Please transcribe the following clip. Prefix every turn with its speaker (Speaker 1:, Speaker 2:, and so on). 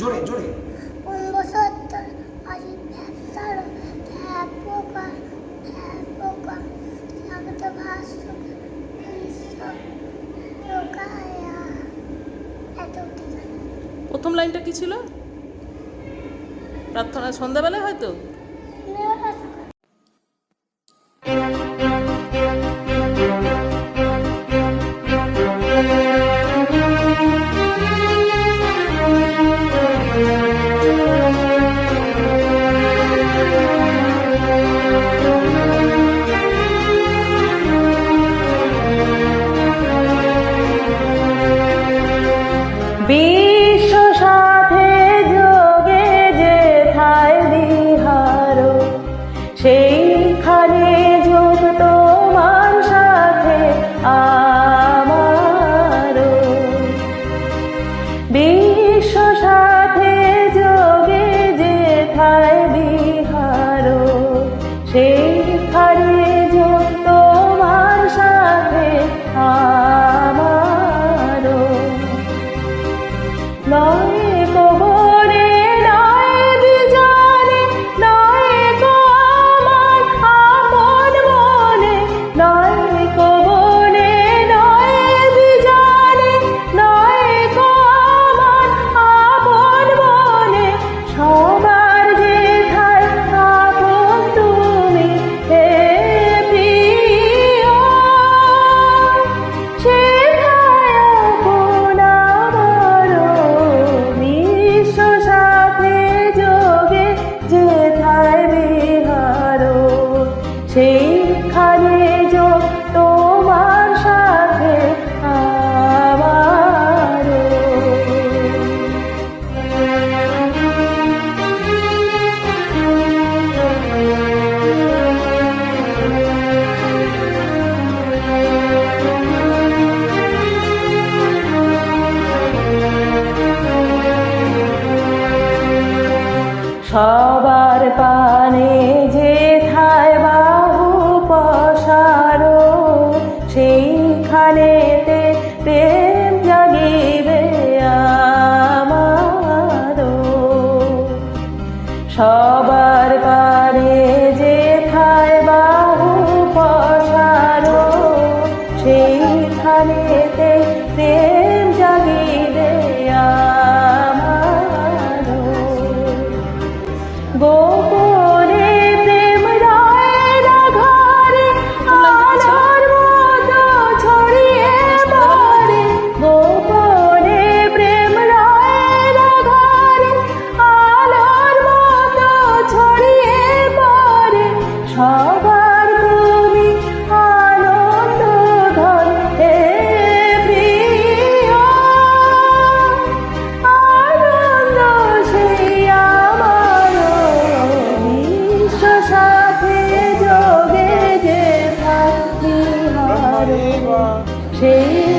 Speaker 1: জোরে জোরে।
Speaker 2: প্রথম লাইনটা কি ছিল? প্রার্থনা সন্ধ্যাবেলায় হয়তো?
Speaker 3: বিশ্ব সাথে যোগে যে থায় যোগ সাথে সাথে যোগে যে বিহার সেইখানে সেইখানে যোগ তোমার সাথে আমারও সবার 谁